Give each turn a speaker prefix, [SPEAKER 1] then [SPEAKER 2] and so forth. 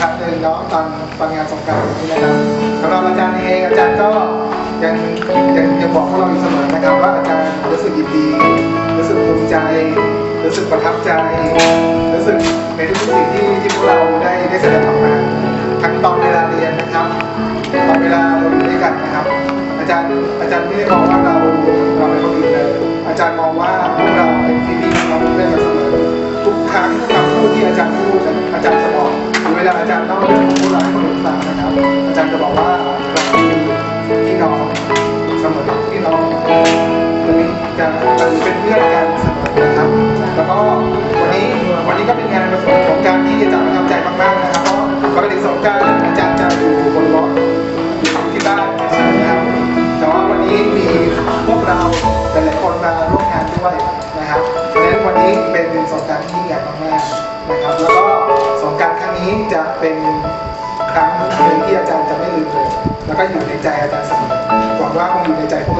[SPEAKER 1] ครั้งหนึ่งเนาะตอนตอนงานสงกานต์นี้นะครับสำหรับอาจารย์เองอาจารย์ก็ยังยังยังบอกพวกเราอยู่เสมอนะครับว่าอาจารย์รู้สึกดีรู้สึกภูมิใจ รู้สึกประทับใจ รู้สึกในทุกสิ่งที่ที่พวกเราได้ได้แสดงออกมาทั้งตอนเวลาเรียนนะครับตอนเวลาเราอยู่ด้วยกันนะครับ อาจารย์อาจารย์ไม่ได้มองว่าเราเราเป็นคนอื่นเลยอาจารย์มองว่าพวกเราเป็นพี่พี่น้องเพื่อนกันเสมอทุกครั้งคำพูดที่อาจารย์พูด อาอาจารย์เล่าเรื่องของพวกเราให้คนอื่นฟังนะครับ อาจารย์จะบอกว่าเราคือพี่น้องเสมอพี่น้องเรามีจะเป็นเพื่อนกันเสมอนะครับ แล้วก็วันนี้วันนี้ก็เป็นงานประสบของการที่อาจารย์ประทับใจมากๆนะครับ เพราะปกติสงกรารอาจารย์จะอยู่บนรถทำที่บ้านใช่ไหมครับ แต่ว่าวันนี้มีพวกเราหลายๆคนมาร่วมงานด้วยนะครับเพราะฉะนั้นวันนี้เป็นสงกรารที่ นี้จะเป็นครั้งหนึ่งที่อาจารย์จะไม่ลืมเลยแล้วก็อยู่ในใจอาจารย์เสมอหวังว่าคงอยู่ในใจพวกเรา